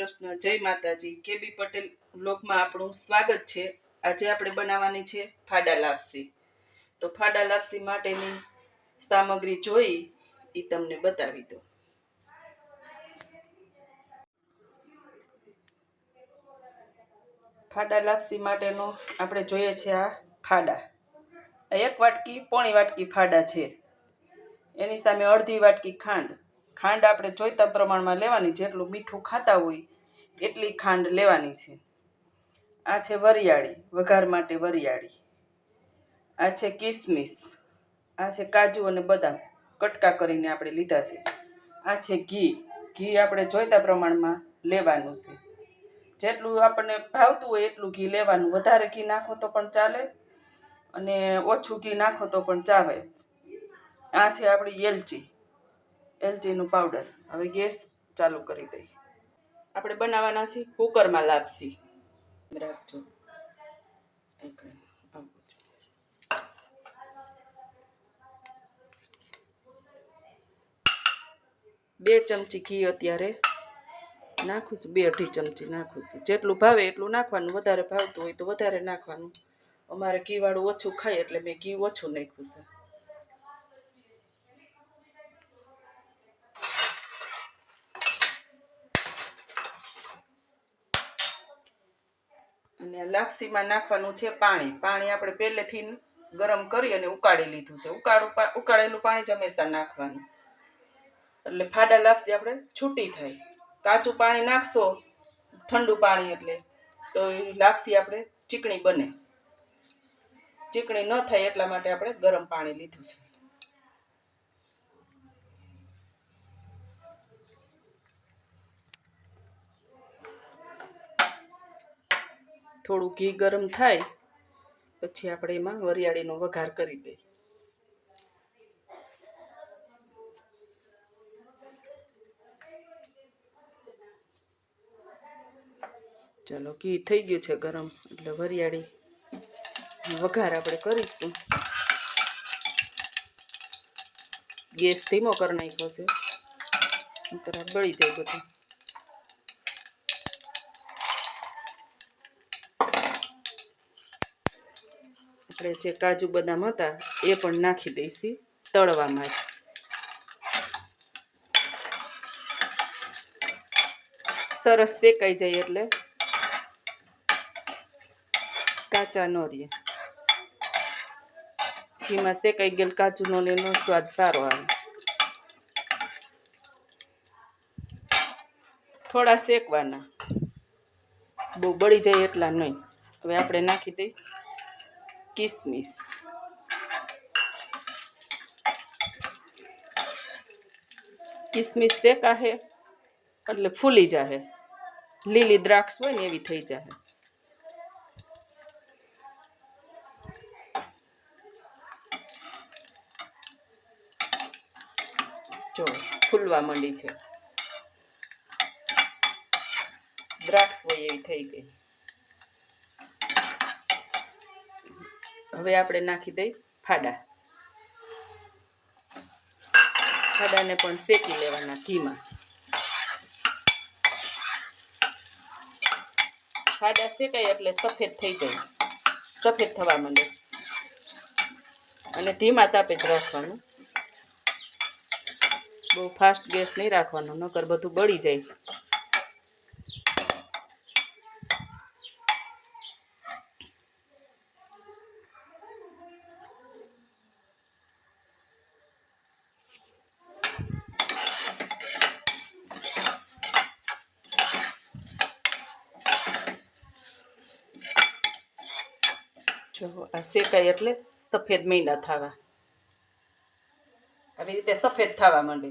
કૃષ્ણ, જય માતાજી. કેબી પટેલ બ્લોગમાં આપણું સ્વાગત છે. આજે આપણે બનાવવાની છે ફાડા લાપસી. તો ફાડા લાપસી માટેની સામગ્રી જોઈ એ તમને બતાવી દો ફાડા લાપસી માટેનો આપણે જોઈએ છે આ ફાડા. એક વાટકી પોણી વાટકી ફાડા છે. એની સામે અડધી વાટકી ખાંડ. ખાંડ આપણે જોઈતા પ્રમાણમાં લેવાની, જેટલું મીઠું ખાતા હોય એટલી ખાંડ લેવાની છે? આ છે વરિયાળી, વઘાર માટે વરિયાળી. આ છે કિસમિસ, આ છે કાજુ અને બદામ, કટકા કરીને આપણે લીધા છે. આ છે ઘી ઘી આપણે જોઈતા પ્રમાણમાં લેવાનું છે. જેટલું આપણને ભાવતું હોય એટલું ઘી લેવાનું. વધારે ઘી નાખો તો પણ ચાલે અને ઓછું ઘી નાખો તો પણ ચાલે આ છે આપણી એલચી, એલચીનું પાવડર. હવે ગેસ ચાલુ કરી દઈ આપણે બનાવવાના છે કુકરમાં લાપસી. રાખજો. બે ચમચી ઘી અત્યારે નાખું છું બે અઢી ચમચી નાખું છું જેટલું ભાવે એટલું નાખવાનું, વધારે ભાવતું હોય તો વધારે નાખવાનું. અમારે ઘીવાળું ઓછું ખાય એટલે મેં ઘી ઓછું નાખ્યું છે. અને લાપસીમાં નાખવાનું છે પાણી. પાણી આપણે પહેલેથી ગરમ કરી અને ઉકાળી લીધું છે. ઉકાળું ઉકાળેલું પાણી જ હંમેશા નાખવાનું. એટલે ફાડા લાપસી આપણે છૂટી થાય. કાચું પાણી નાખશો, ઠંડુ પાણી એટલે, તો લાપસી આપણે ચીકણી બને. ચીકણી ન થાય એટલા માટે આપણે ગરમ પાણી લીધું છે. થોડું ઘી ગરમ થાય, પછી આપણે એમાં વરિયાળીનો વઘાર કરી દઈએ. ચલો, ઘી થઈ ગયું છે ગરમ, એટલે વરિયાળી વઘાર આપણે કરીશું. ગેસ ધીમો કરી નાખ્યો છે. બળી જાય બધું. આપણે જે કાજુ બદામ હતા, એ પણ નાખી દઈશી તળવામાં જ. સરસ શેકાઈ જાય એટલે કાચા ન રહે. ઘીમાં શેકાઈ ગયેલ કાચું નો લે સ્વાદ સારો આવે. થોડા શેકવાના. બહુ બળી જાય એટલા નહીં. હવે આપણે નાખી દઈ. કિસમિસ. કિસમિસ શેકાશે એટલે ફૂલી જાહે લીલી દ્રાક્ષ હોય ને એવી થઈ જાહે જો, ફૂલવા માંડી છે. દ્રાક્ષ હોય એવી થઈ ગઈ. હવે આપણે નાખી દઈ ફાડા. ફાડાને પણ શેકી લેવાના ઘીમાં. ફાડા શેકાય એટલે સફેદ થઈ જાય. સફેદ થવા માંડે. અને ધીમા તાપે જ રાખવાનું. બહુ ફાસ્ટ ગેસ નહીં રાખવાનો, નકર બધું બળી જાય. જો, આ શેકાય એટલે સફેદ મહિના થવા. આવી રીતે સફેદ થવા માંડે.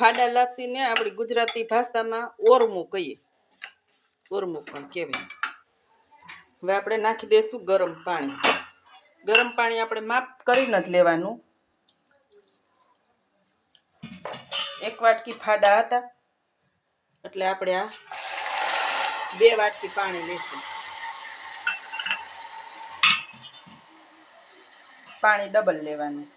ફાડા લાપસીને આપણી ગુજરાતી ભાષામાં ઓરમું કહીએ. ઓરમું પણ કહેવાય. હવે આપણે નાખી દઈશું ગરમ પાણી. ગરમ પાણી આપણે માપ કરીને જ લેવાનું. એક વાટકી ફાડા હતા. એટલે આપણે આ બે વાટકી પાણી લેશું. પાણી ડબલ લેવાનું.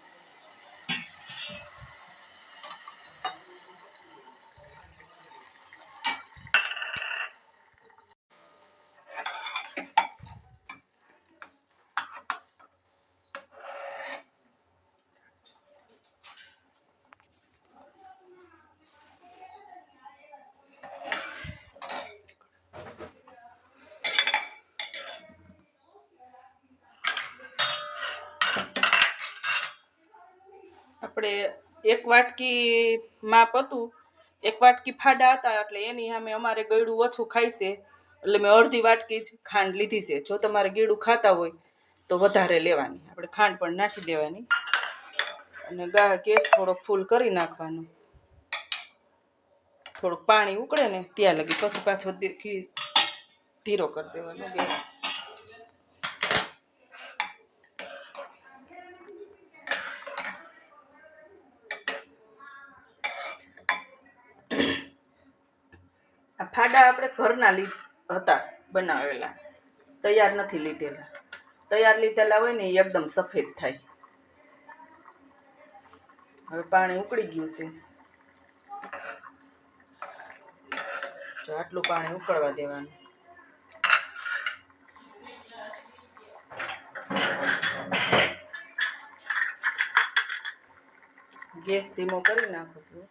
આપણે એક વાટકી માપ હતું, એક વાટકી ફાડા હતા, એટલે એની સામે અમારે ગળું ઓછું ખાય છે, એટલે મેં અડધી વાટકી જ ખાંડ લીધી છે. જો તમારે ગીડું ખાતા હોય તો વધારે લેવાની. આપણે ખાંડ પણ નાખી દેવાની. અને ગા, ગેસ થોડો ફૂલ કરી નાખવાનો. થોડુંક પાણી ઉકળે ને ત્યાં લગી પછી પાછો ધીરો કરી દેવાનો ગેસ. ફાડા આપણે ઘરના લી હતા, બનાવેલા. તૈયાર નથી લીધેલા. તૈયાર લીધેલા હોય ને એ એકદમ સફેદ થાય. હવે પાણી ઉકળી ગયું છે. આટલું પાણી ઉકળવા દેવાનું. ગેસ ધીમો કરી નાખું છું.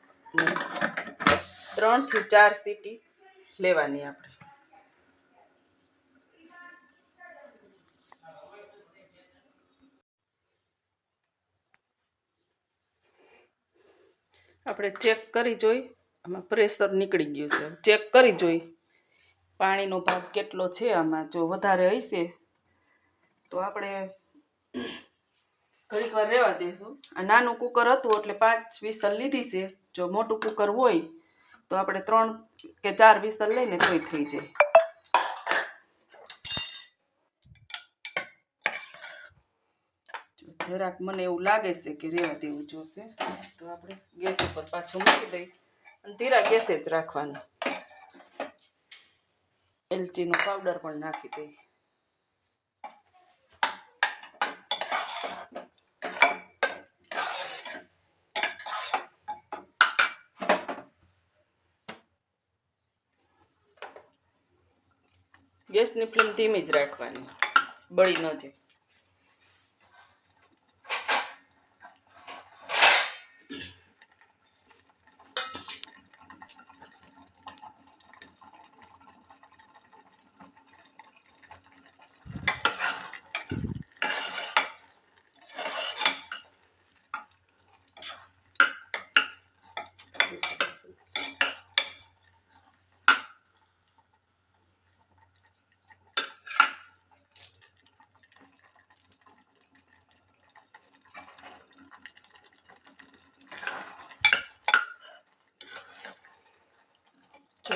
ત્રણથી ચાર સીટી લેવાની આપણે. આપણે ચેક કરી જોઈ. આમાં પ્રેશર નીકળી ગયું છે. ચેક કરી જોઈ. પાણીનો ભાગ કેટલો છે આમાં? જો વધારે હશે, તો આપણે ઘડીક વાર રહેવા દઈશું આ નાનું કુકર હતું એટલે પાંચ વિસલ લીધી છે. જો મોટું કુકર હોય તો આપણે ત્રણ કે ચાર વિસલ લઈને તોય થઈ જાય. જરાક મને એવું લાગે છે કે રેવા દેવું જોશે. તો આપણે ગેસ ઉપર પાછું મૂકી દઈ અને ધીરા ગેસે જ રાખવાનું. એલચીનો પાવડર પણ નાખી દઈ. ગેસની ફ્લેમ ધીમી જ રાખવાની. બળી ન જાય.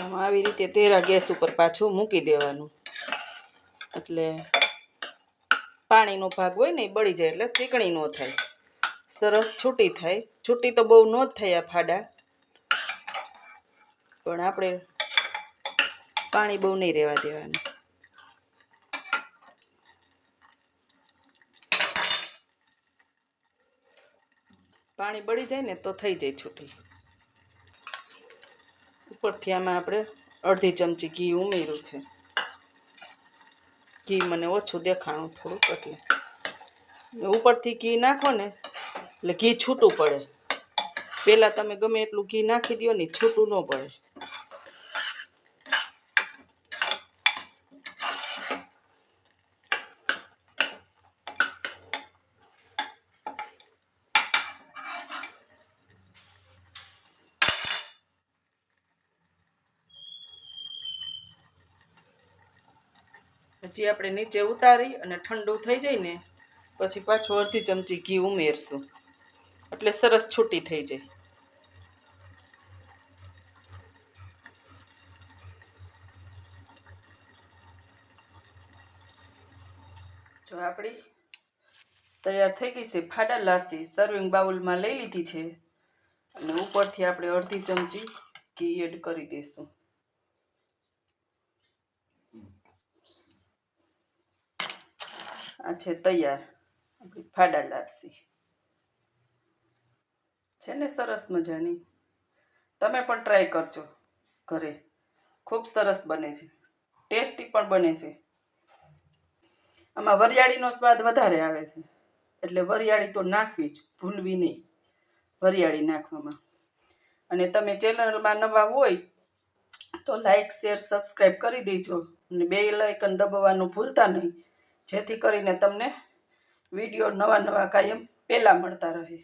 આમાં આવી રીતે તેરા ગેસ ઉપર પાછું મૂકી દેવાનું. એટલે પાણીનો ભાગ હોય ને એ બળી જાય એટલે ચીકણી ન થાય. સરસ છૂટી થાય. છૂટી તો બહુ ન જ થાય આ ફાડા. પણ આપણે પાણી બહુ નહીં રહેવા દેવાનું. પાણી બળી જાય ને તો થઈ જાય છૂટી. આમાં આપણે અડધી ચમચી ઘી ઉમેર્યું છે. ઘી મને ઓછું દેખાણું થોડુંક એટલે. ઉપરથી ઘી નાખો ને, એટલે ઘી છૂટું પડે. પહેલાં તમે ગમે એટલું ઘી નાખી દો ને છૂટું ન પડે. હજી આપણે નીચે ઉતારી અને ઠંડુ થઈ જાય ને પછી પાછું અડધી ચમચી ઘી ઉમેરશું. એટલે સરસ છૂટી થઈ જાય. જો આપણી તૈયાર થઈ ગઈ છે ફાડા લાપસી સર્વિંગ બાઉલમાં લઈ લીધી છે. અને ઉપરથી આપણે અડધી ચમચી ઘી એડ કરી દઈશું. આ છે તૈયાર. આપણી ફાડા લાપસી. છે ને સરસ મજાની? તમે પણ ટ્રાય કરજો ઘરે. ખૂબ સરસ બને છે. ટેસ્ટી પણ બને છે. આમાં વરિયાળીનો સ્વાદ વધારે આવે છે. એટલે વરિયાળી તો નાખવી જ, ભૂલવી નહીં વરિયાળી નાખવામાં. અને તમે ચેનલમાં નવા હોય તો લાઈક, શેર, સબસ્ક્રાઈબ કરી દેજો. અને બે લાઇકન દબાવવાનું ભૂલતા નહીં. જેથી કરીને તમને વીડિયો નવા નવા કાયમ પહેલાં મળતા રહે.